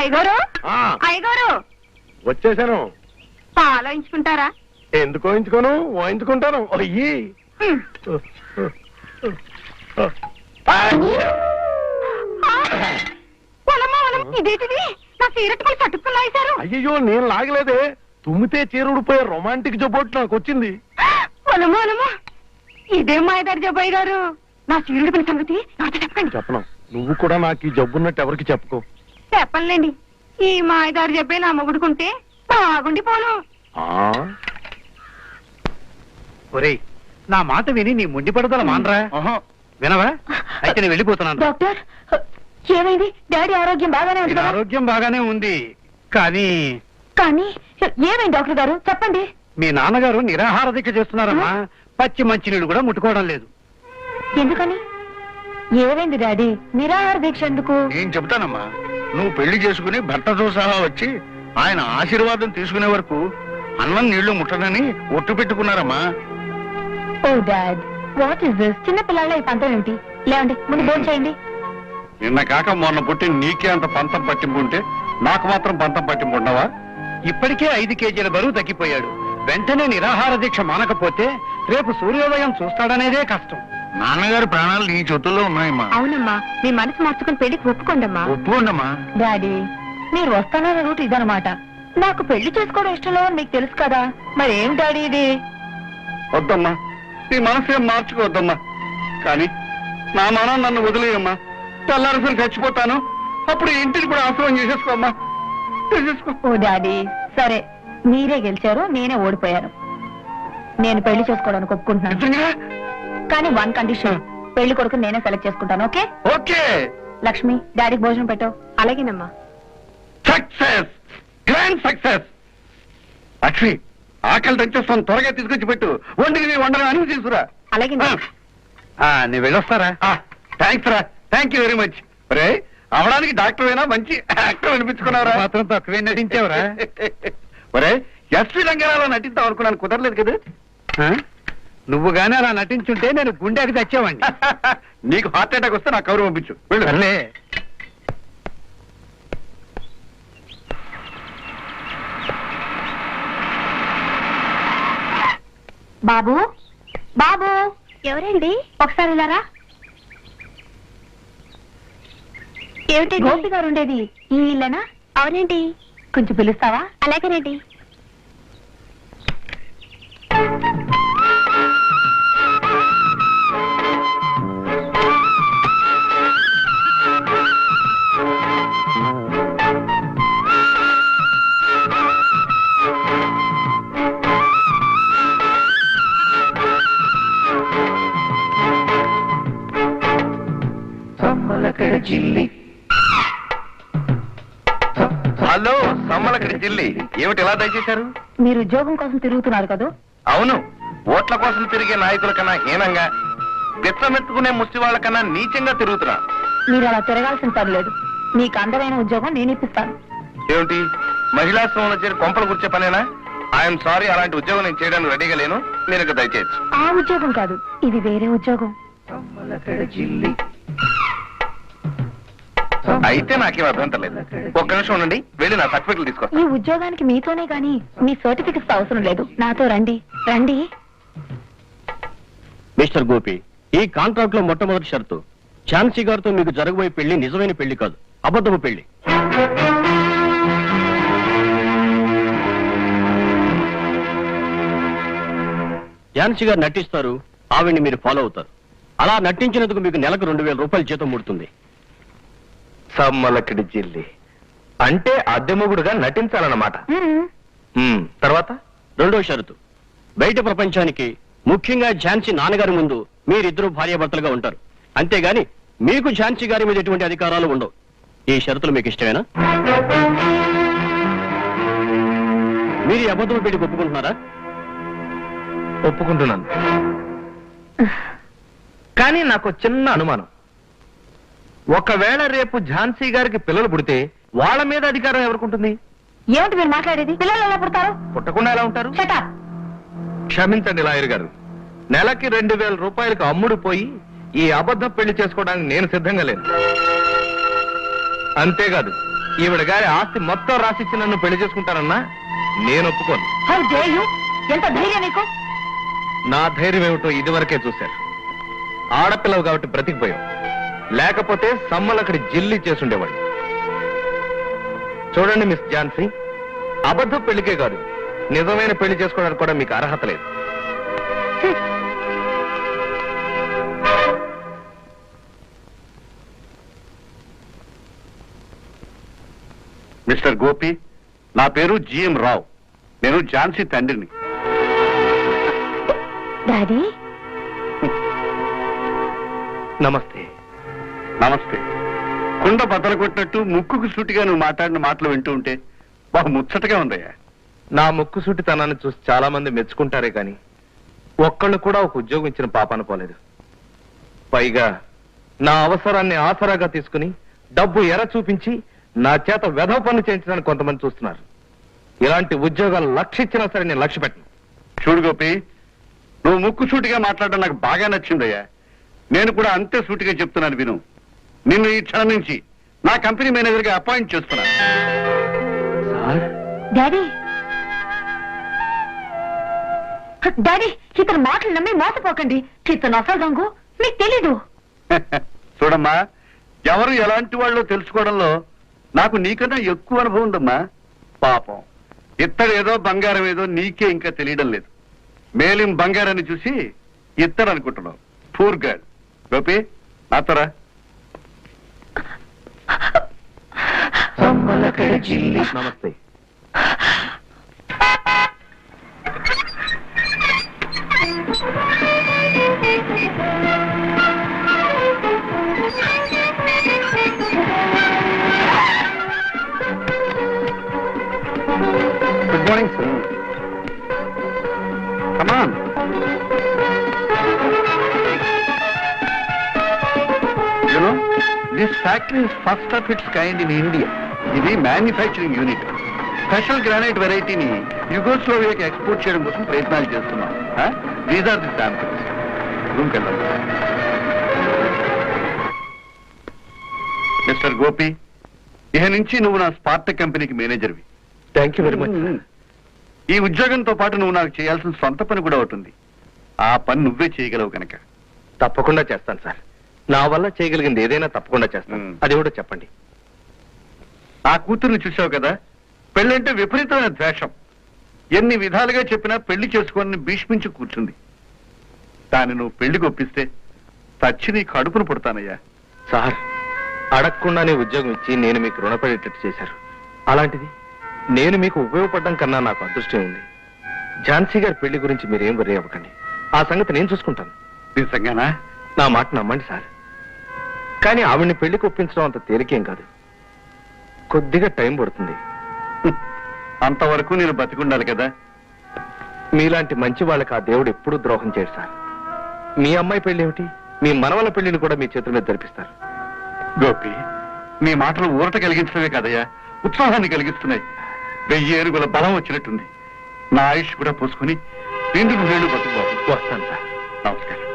అయ్యగారు? ఆ, అయ్యగారు? వచ్చేసాను పాలోయించుకుంటారా? ఎందుకు వాయించుకోను వాయించుకుంటాను. అయ్యి హ్మ్. ఇదేంటిది? నా చట్టుకుని అయ్యో నేను లాగలేదే. తుమ్మితే చీరుడిపోయే రొమాంటిక్ జబ్బోటు నాకు వచ్చింది. పొలమ్మా పొలమ్మా ఇదేం మాయదారి జబ్బాయి గారు నా సీరుడి పని సంగతి నాతో చెప్పండి. చెప్పను. నువ్వు కూడా నాకు ఈ జబ్బున్నట్టు ఎవరికి చెప్పుకో. చెప్పనులేండి. ఈ మాయదారి జబ్బే నా మొగుడుకుంటే బాగుండి పోను ఆ? ఒరేయ్ నా మాట విని నీ ముండి పడుదల మానరా. వినవా? అయితే నేను వెళ్ళిపోతున్నాను. డాక్టర్ ఏమైంది? డాడీ ఆరోగ్యం బాగానే ఉంది ఆరోగ్యం బాగానే ఉంది. కానీ కానీ ఏమైంది డాక్టర్ గారు? చెప్పండి. మీ నాన్నగారు నిరాహార దీక్ష చేస్తున్నారమ్మా. పచ్చి మంచినీళ్ళు కూడా ముట్టుకోవడం లేదు. ఎందుకని? ఏమైంది డాడీ? నిరాహార దీక్ష ఎందుకు? నేను చెప్తానమ్మా నువ్వు పెళ్ళి చేసుకుని భర్తతో సహా వచ్చి ఆయన ఆశీర్వాదం తీసుకునే వరకు అన్నం నీళ్ళు ముట్టనని ఒట్టు పెట్టుకున్నారమ్మా. Oh dad what is this? చిన్న పిల్లల ఈ పంతం ఏమిటి లేవండి ముందు భోజనం చేయండి. నిన్న కాక మొన్న పుట్టి నీకే అంత పంతం పట్టింపు ఉంటే నాకు మాత్రం పంతం పట్టింపు ఉండవా ఇప్పటికే ఐదు కేజీల బరువు తగ్గిపోయాడు. వెంటనే నిరాహార దీక్ష మానకపోతే రేపు సూర్యోదయం చూస్తాడనేదే కష్టం. నాన్నగారి ప్రాణాలు నీ చేతుల్లో ఉన్నాయమ్మా. అవునమ్మా మీ మనసు మార్చుకుని పెళ్ళికి ఒప్పుకోండమ్మా. ఒప్పుకోండమ్మా. డాడీ మీరు వస్తానన్న రూట్ ఇదనమాట నాకు పెళ్ళి చేసుకోవడం ఇష్టం లేదని మీకు తెలుసు కదా. మరి ఏం డాడీ ఇది? వద్దమ్మా. నీ మనసు ఏం మార్చుకోవద్దమ్మా. కానీ నా మనం నన్ను వదిలేయమ్మా. తెల్లారసలు చచ్చిపోతాను. అప్పుడు ఇంటిని కూడా ఆశ్రమం చేసేసుకోమ్మా. చేసేసుకో. ఓ డాడీ సరే. మీరే గెలిచారు నేనే ఓడిపోయాను. నేను పెళ్ళి చేసుకోవడానికి ఒప్పుకుంటున్నాను. కానీ వన్ కండిషన్ పెళ్ళి కొడుకు నేనే సెలెక్ట్ చేసుకుంటాను ఓకే ఓకే. లక్ష్మి డాడీకి భోజనం పెట్టు. అలాగేనమ్మా. సక్సెస్ గ్రాండ్ సక్సెస్ లక్ష్మి ఆకలి తెచ్చేస్తాను త్వరగా తీసుకొచ్చి పెట్టు. వండికి వండని అని తీసుకురా. అలాగేనమ్మా ఆ, నేను వెళ్ళొస్తారా? థ్యాంక్స్ రా. థ్యాంక్ యూ వెరీ మచ్ రే అవడానికి డాక్టర్ అయినా మంచి యాక్టర్ అనిపించుకున్నారా మాత్రం తక్కువే నటించావురా. ఒరే ఎస్పీ రంగారావు నటిద్దాం అనుకున్నాను కుదరలేదు కదా? నువ్వు గాని అలా నటించుంటే నేను గుండెకి తెచ్చావండి నీకు హార్ట్ అటాక్ వస్తే నాకు కౌరు పంపించు. వెళ్ళు. సర్లే. బాబు బాబు. ఎవరండి? ఒకసారి ఇలారా ఏమిటి గోపి గారు ఉండేది. ఈ ఇల్లేనా? అవునండి. కొంచెం పిలుస్తావా? అలాగేనండి. హలో సమ్మలకడి జిల్లి ఏమిటి ఎలా దయచేశారు? మీరు ఉద్యోగం కోసం తిరుగుతున్నారు కదా? అవును. ఓట్ల కోసం తిరిగే నాయకుల కన్నా హీనంగా బిచ్చమెత్తుకునే ముష్టి వాళ్ళ కన్నా నీచంగా తిరుగుతున్నా. మీరు అలా తిరగాల్సిన పని లేదు. మీకు అందమైన ఉద్యోగం నేను ఇప్పిస్తాను. ఏమిటి? మహిళా శ్రమంలో చేరి కొంపలు కూర్చే పనేనా? ఐఎమ్ సారీ అలాంటి ఉద్యోగం నేను చేయడానికి రెడీగా లేను. మీరు ఇక దయచేయచ్చు. ఆ ఉద్యోగం కాదు ఇది వేరే ఉద్యోగం. అయితే నాకేం అభ్యంతరం లేదు ఒక్క నిమిషం ఉండండి వెళ్ళి నా సర్టిఫికెట్లు తీసుకొస్తాను ఈ ఉద్యోగానికి మీతోనే గాని మీ సర్టిఫికెట్స్ అవసరం లేదు. నాతో రండి. రండి. మిస్టర్ గోపి ఈ కాంట్రాక్ట్లో మొట్టమొదటి షరతు. ఝాన్సీ గారితో మీకు జరగబోయే పెళ్ళి నిజమైన పెళ్ళి కాదు. అబద్ధపు పెళ్ళి. ఝాన్సీ గారు నటిస్తారు ఆవిడ్ని మీరు ఫాలో అవుతారు. అలా నటించినందుకు మీకు నెలకు రెండు వేల రూపాయల జీతం ముడుతుంది. సమ్మలకడి జిల్లి. అంటే అద్దెముగుడుగా నటించాలన్నమాట. ఉమ్, తర్వాత? రెండో షరతు. బయట ప్రపంచానికి ముఖ్యంగా ఝాన్సీ నాన్నగారి ముందు మీరిద్దరూ భార్యాభర్తలుగా ఉంటారు. అంతేగాని మీకు ఝాన్సీ గారి మీద ఎటువంటి అధికారాలు ఉండవు. ఈ షరతులు మీకు ఇష్టమేనా? మీరు ఈ అబద్ధం పెళ్ళి ఒప్పుకుంటున్నారా? ఒప్పుకుంటున్నాను. కానీ నాకు చిన్న అనుమానం. ఒకవేళ రేపు ఝాన్సీ గారికి పిల్లలు పుడితే వాళ్ళ మీద అధికారం ఎవరికుంటుంది? ఏమిటి మీరు మాట్లాడేది? పిల్లలు ఎలా పుడతారు? పుట్టకుండా ఎలా ఉంటారు? క్షమించండి లాయర్ గారు. నెలకి రెండు వేల రూపాయలకు అమ్ముడు పోయి ఈ అబద్ధం పెళ్ళి చేసుకోవడానికి నేను సిద్ధంగా లేను. అంతేకాదు ఈవిడ గారి ఆస్తి మొత్తం రాసిచ్చి నన్ను పెళ్ళి చేసుకుంటానన్నా నేను ఒప్పుకోను. ఎంత ధైర్యం నీకు? నా ధైర్యం ఏమిటో ఇదివరకే చూశారు. ఆడపిల్లవు కాబట్టి బ్రతికిపోయావు. లేకపోతే సమ్మలు అక్కడి జిల్లి చేసుండేవాడు. చూడండి మిస్ ఝాన్సీ అబద్ధ పెళ్ళికే కాదు నిజమైన పెళ్ళి చేసుకోవడానికి కూడా మీకు అర్హత లేదు. మిస్టర్ గోపి నా పేరు జిఎం రావు. నేను ఝాన్సీ తండ్రిని. డాడీ? నమస్తే. నమస్తే. కుండ బద్దలు కొట్టినట్టు ముక్కుకు సూటిగా నువ్వు మాట్లాడిన మాటలు వింటూ ఉంటే బాగా ముచ్చటగా ఉందయ్యా. నా ముక్కు సూటితనాన్ని చూసి చాలా మంది మెచ్చుకుంటారే కానీ ఒక్కళ్ళు కూడా ఒక ఉద్యోగం ఇచ్చిన పాపాన పోలేదు పైగా నా అవసరాన్ని ఆసరాగా తీసుకుని డబ్బు ఎర చూపించి నా చేత వెధవ పనులు చేయించడానికి కొంతమంది చూస్తున్నారు. ఇలాంటి ఉద్యోగాలు లక్ష ఇచ్చినా సరే నేను లక్ష్య పెట్టను. చూడు గోపి నువ్వు ముక్కు సూటిగా మాట్లాడడం నాకు బాగా నచ్చిందయ్యా. నేను కూడా అంతే సూటిగా చెప్తున్నాను విను. నిన్ను ఈ క్షణం నుంచి నా కంపెనీ మేనేజర్గా అపాయింట్ చేస్తున్నాను డాడీ! డాడీ ఇతను మాటలు నమ్మి మోసపోకండి. ఇతను అసలు రంగు మీకు తెలీదు. చూడమ్మా ఎవరు ఎలాంటి వాళ్ళో తెలుసుకోవడంలో నాకు నీకన్నా ఎక్కువ అనుభవం ఉందమ్మా. పాపం. ఇత్తడు ఏదో బంగారం ఏదో నీకే ఇంకా తెలియడం లేదు. మేలిం బంగారాన్ని చూసి ఇత్తడు అనుకుంటున్నావు పూర్ గర్ల్ గోపి నాతోరా నమస్తే. Good morning sir come on this factory is first of its kind in India ఇది మ్యానుఫ్యాక్చరింగ్ యూనిట్ స్పెషల్ గ్రానైట్ వెరైటీని యుగోస్లోవియాకి ఎక్స్పోర్ట్ చేయడం కోసం ప్రయత్నాలు చేస్తున్నాం. దీస్ ఆర్ ది శాంపిల్స్ రూమ్కి వెళ్దాం. మిస్టర్ గోపి ఇక నుంచి నువ్వు నా స్పార్ట కంపెనీకి మేనేజర్వి. థ్యాంక్ యూ వెరీ మచ్ ఈ ఉద్యోగంతో పాటు నువ్వు నాకు చేయాల్సిన సొంత పని కూడా ఉంటుంది ఆ పని నువ్వే చేయగలవు కనుక. తప్పకుండా చేస్తాను సార్. నా వల్ల చేయగలిగింది ఏదైనా తప్పకుండా చేస్తాను. మ్మ్. అది కూడా చెప్పండి. ఆ కూతుర్ని చూసావు కదా? పెళ్ళంటే విపరీతమైన ద్వేషం. ఎన్ని విధాలుగా చెప్పినా పెళ్ళి చేసుకోని భీష్మించి కూర్చుంది. దాన్ని నువ్వు పెళ్ళికి ఒప్పిస్తే చచ్చి నీ కడుపును పుడతానయ్యా. సార్ అడగకుండానే ఉద్యోగం ఇచ్చి నేను మీకు రుణపడేటట్టు చేశారు. అలాంటిది నేను మీకు ఉపయోగపడడం కన్నా నాకు అదృష్టం ఉంది. ఝాన్సీ గారి పెళ్ళి గురించి మీరేం వరి అవ్వకండి. ఆ సంగతి నేను చూసుకుంటాను. నిజంగానా? నా మాట నమ్మండి సార్. కానీ ఆవిడ్ని పెళ్ళికి ఒప్పించడం అంత తేలికేం కాదు. కొద్దిగా టైం పడుతుంది. అంతవరకు నేను బతికుండాలి కదా. మీలాంటి మంచి వాళ్ళకి ఆ దేవుడు ఎప్పుడూ ద్రోహం చేయడు సార్. మీ అమ్మాయి పెళ్ళి ఏమిటి? మీ మనవల పెళ్ళిని కూడా మీ చేతుల మీద జరిపిస్తారు. గోపి నీ మాటలు ఊరట కలిగించడమే కదయ్యా. ఉత్సాహాన్ని కలిగిస్తున్నాయి. వెయ్యి ఏనుగుల బలం వచ్చినట్టుంది. నా ఆయుష్ కూడా పోసుకుని నిండు నువ్వేళ్ళు బతుకు వస్తాను సార్. నమస్కారం.